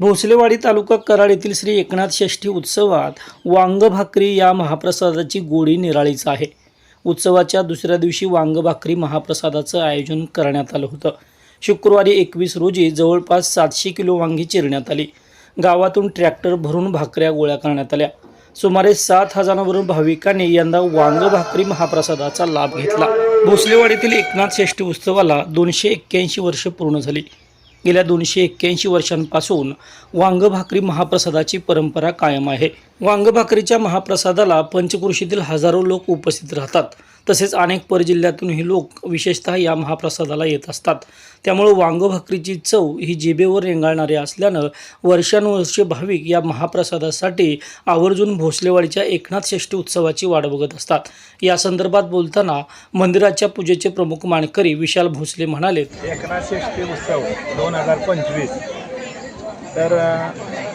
भोसलेवाडी तालुका कराड येथील श्री एकनाथ षष्ठी उत्सवात वांग भाकरी या महाप्रसादाची गोडी निराळीच आहे. उत्सवाच्या दुसऱ्या दिवशी वांग भाकरी महाप्रसादाचं आयोजन करण्यात आलं होतं. शुक्रवारी एकवीस रोजी जवळपास सातशे किलो वांगी चिरण्यात आली. गावातून ट्रॅक्टर भरून भाकऱ्या गोळ्या करण्यात आल्या. सुमारे सात हजारावरून भाविकांनी यंदा वांग भाकरी महाप्रसादाचा लाभ घेतला. भोसलेवाडीतील एकनाथ षष्ठी उत्सवाला दोनशे एक्क्याऐंशी वर्ष पूर्ण झाली. गेल्या दोनशे एक्क्याऐंशी वर्षांपासून वांग भाकरी महाप्रसादाची परंपरा कायम आहे. वांग भाकरीच्या महाप्रसादाला पंचकृषीतील हजारो लोक उपस्थित राहतात. तसेच अनेक परजिल्ह्यातूनही लोक विशेषतः या महाप्रसादाला येत असतात. त्यामुळं वांग भाकरीची चव ही जिबेवर रेंगाळणारी असल्यानं वर्षानुवर्षे भाविक या महाप्रसादासाठी आवर्जून भोसलेवाडीच्या एकनाथ षष्ठी उत्सवाची वाट बघत असतात. या संदर्भात बोलताना मंदिराच्या पूजेचे प्रमुख मानकरी विशाल भोसले म्हणाले एकनाथ षष्ठी उत्सव दोन हजार पंचवीस. तर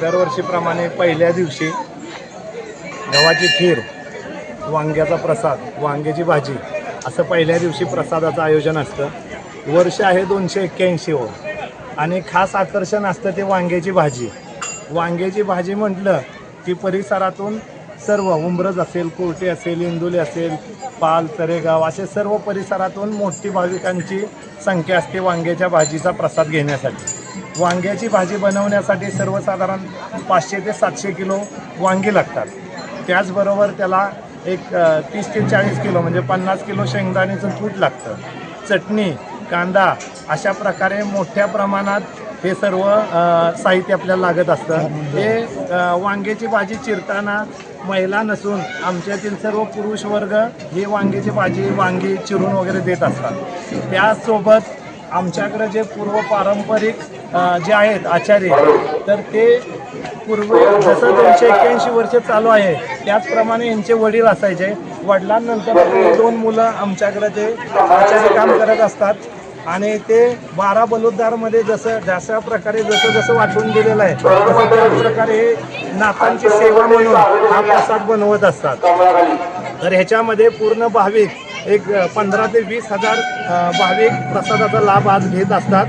दरवर्षीप्रमाणे पहिल्या दिवशी गव्हाची खीर वांग्याचा प्रसाद वांग्याची भाजी. असं पहिल्या दिवशी प्रसादाचं आयोजन असतं. वर्ष आहे दोनशे एक्क्याऐंशीवर हो. आणि खास आकर्षण असतं ते वांग्याची भाजी. वांग्याची भाजी म्हटलं की परिसरातून सर्व उंबरज असेल कोर्टे असेल इंदुले असेल पाल तरेगाव असे सर्व परिसरातून मोठी भाविकांची संख्या असते वांग्याच्या भाजीचा प्रसाद घेण्यासाठी. वांग्याची भाजी बनवण्यासाठी सर्वसाधारण पाचशे ते सातशे किलो वांगी लागतात. त्याचबरोबर त्याला एक तीस ते चाळीस किलो म्हणजे पन्नास किलो शेंगदाण्याचं तूट लागतं. चटणी कांदा अशा प्रकारे मोठ्या प्रमाणात हे सर्व साहित्य आपल्याला लागत असतं. हे वांग्याची भाजी चिरताना महिला नसून आमच्यातील सर्व पुरुष वर्ग ही वांग्याची भाजी वांगी चिरून वगैरे देत असतात. त्याचसोबत आमच्याकडे जे पूर्व पारंपरिक जे आहेत आचार्य तर ते पूर्व जसं दोनशे एक्क्याऐंशी वर्ष चालू आहे त्याचप्रमाणे यांचे वडील असायचे. वडिलांनंतर दोन मुलं आमच्याकडे ते आचार्य काम करत असतात. आणि ते बारा बलुद्दारमध्ये जसं जशा प्रकारे जसं जसं वाटून दिलेलं आहे तसं त्याच प्रकारे हे नाथांची सेवा म्हणून हा प्रसाद बनवत असतात. तर ह्याच्यामध्ये पूर्ण भाविक एक पंधरा ते वीस हजार भाविक प्रसादाचा लाभ आज घेत असतात.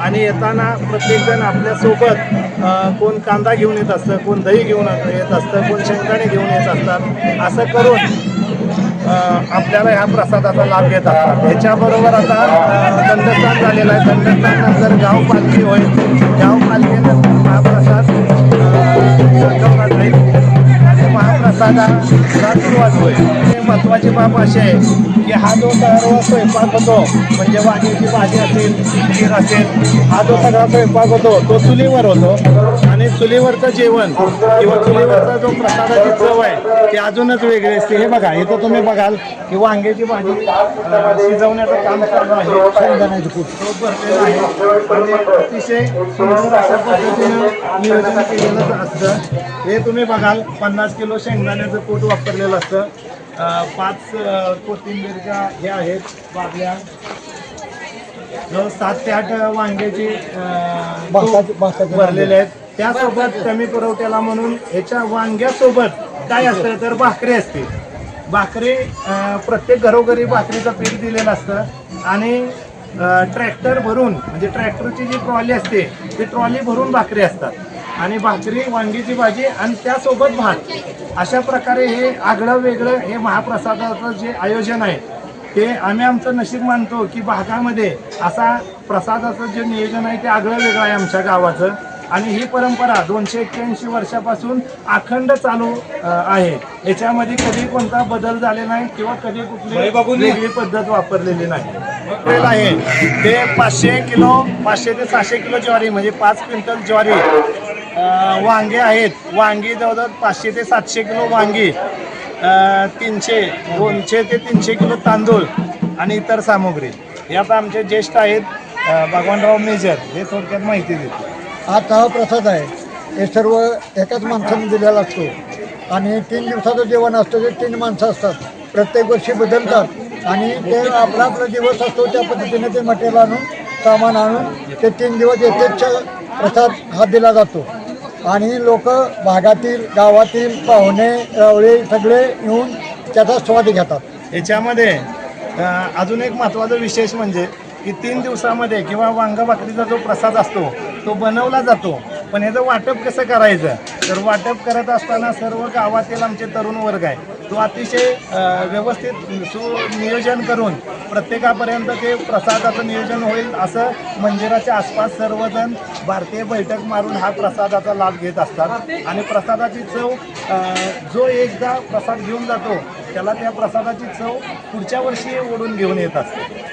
आणि येताना प्रत्येकजण आपल्यासोबत कोण कांदा घेऊन येत असतं कोण दही घेऊन येत असतं कोण शेंगदाणे घेऊन येत असतात असं करून आपल्याला ह्या प्रसादाचा लाभ घेत असतात. ह्याच्याबरोबर आता दंडस्थान झालेलं आहे. दंडस्थान नंतर गाव पालखी होईल. गाव पालखीनंतर महाप्रसाद अ, जाईल आणि महाप्रसादा सुरुवात होईल. हे बाब अशी आहे की हा जो सर्व स्वयंपाक होतो म्हणजे वांग्याची भाजी असेल खीर असेल हा जो सगळा स्वयंपाक होतो तो चुलीवर होतो. आणि चुलीवरचं जेवण किंवा चुलीवरचा जो प्रसादाची चव आहे ती अजूनच वेगळी असते. हे बघा इथं तुम्ही बघाल की वांग्याची भाजी शिजवण्याचं काम करणं आहे शेंगदाण्याचं खूप तो भरलेला आहे. अतिशय सुंदर अशा पद्धतीनं नियोजन केलेलं असतं. हे तुम्ही बघाल पन्नास किलो शेंगदाण्याचं कूट वापरलेलं असतं. पाच कोथिंबीरच्या हे आहेत बादल्या. जवळ सात ते आठ वांग्याची भरलेले आहेत. त्यासोबत कमी पुरवठ्याला म्हणून ह्याच्या वांग्यासोबत काय असतं तर भाकरी असते. भाकरी अं, प्रत्येक घरोघरी भाकरीचं पीठ दिलेलं असतं आणि ट्रॅक्टर भरून म्हणजे ट्रॅक्टरची जी ट्रॉली असते ती ट्रॉली भरून भाकरी असतात. आणि भाकरी वांगीची भाजी आणि त्यासोबत भात. अशा प्रकारे हे आगळं वेगळं हे महाप्रसादाचं जे आयोजन आहे ते आम्ही आमचं नशीब मानतो की भागामध्ये असा प्रसादाचं जे नियोजन आहे ते आगळं वेगळं आहे आमच्या गावाचं. आणि ही परंपरा दोनशे एक्क्याऐंशी वर्षापासून अखंड चालू आहे. याच्यामध्ये कधी कोणता बदल झाले नाही किंवा कधी कुठली वेगळी पद्धत वापरलेली नाही. आहे. ते पाचशे किलो पाचशे ते सहाशे किलो ज्वारी म्हणजे पाच क्विंटल ज्वारी वांगे आहेत. वांगी जवळजवळ पाचशे ते सातशे किलो वांगी तीनशे दोनशे ते तीनशे किलो तांदूळ आणि इतर सामुग्री. यात आमचे ज्येष्ठ आहेत भगवानराव मेजर. हे थोडक्यात माहिती देते आता हा प्रसाद आहे. हे सर्व एकाच माणसाने दिलेला असतो. आणि तीन दिवसाचं जेवण असतं ते तीन माणसं असतात. प्रत्येक वर्षी बदलतात. आणि ते आपला आपला दिवस असतो त्या पद्धतीने ते मटेरियल आणून सामान आणून ते तीन दिवस यथेच्छ प्रसाद हा दिला जातो. आणि लोक भागातील गावातील पाहुणे रावळे सगळे येऊन त्याचा स्वाद घेतात. याच्यामध्ये अजून एक महत्त्वाचा विशेष म्हणजे की तीन दिवसामध्ये किंवा वांगा भाकरीचा जो प्रसाद असतो तो बनवला जातो. पण ह्याचं वाटप कसं करायचं? तर वाटप करत असताना सर्व गावातील आमचे तरुण वर्ग आहे तो अतिशय व्यवस्थित सुनियोजन करून प्रत्येकापर्यंत ते प्रसादाचं नियोजन होईल असं मंदिराच्या आसपास सर्वजण भारतीय बैठक मारून हा प्रसादाचा लाभ घेत असतात. आणि प्रसादाची चव जो एकदा प्रसाद घेऊन जातो त्याला त्या प्रसादाची चव पुढच्या वर्षी ओढून घेऊन येत असते.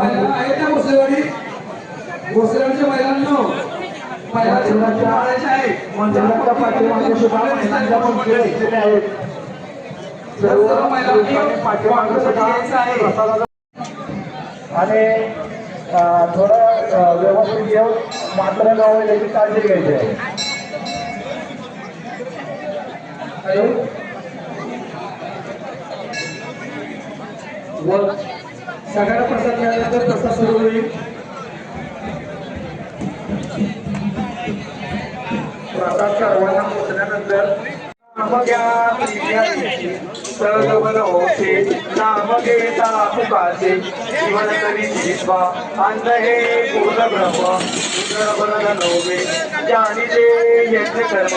आहेत ना भोसलेवाडी. भोसलेवाडीच्या महिलांनो महिला जीवनाच्या आहे. मंदिराच्या पाठीमागे सुद्धा महिलांच्या पंक्ती बसलेल्या आहेत. सर्व महिलांनी पाठीमागे सुद्धा प्रसादाचा आणि थोडं व्यवस्थित घेऊन मात्र न होईल याची काळजी घ्यायची आहे. सगळ्यांना प्रसाद मिळाल्यानंतर प्रसाद सुरू होईल. प्रसाद सर्वांना पोचल्यानंतर नाम घ्या सर्व होते नाम घेता पुकाचे जीवन तरी जिवा अंत हे पूर्ण ब्रह्म. पूर्ण नव्हे. ज्ञानी यज्ञ कर्म.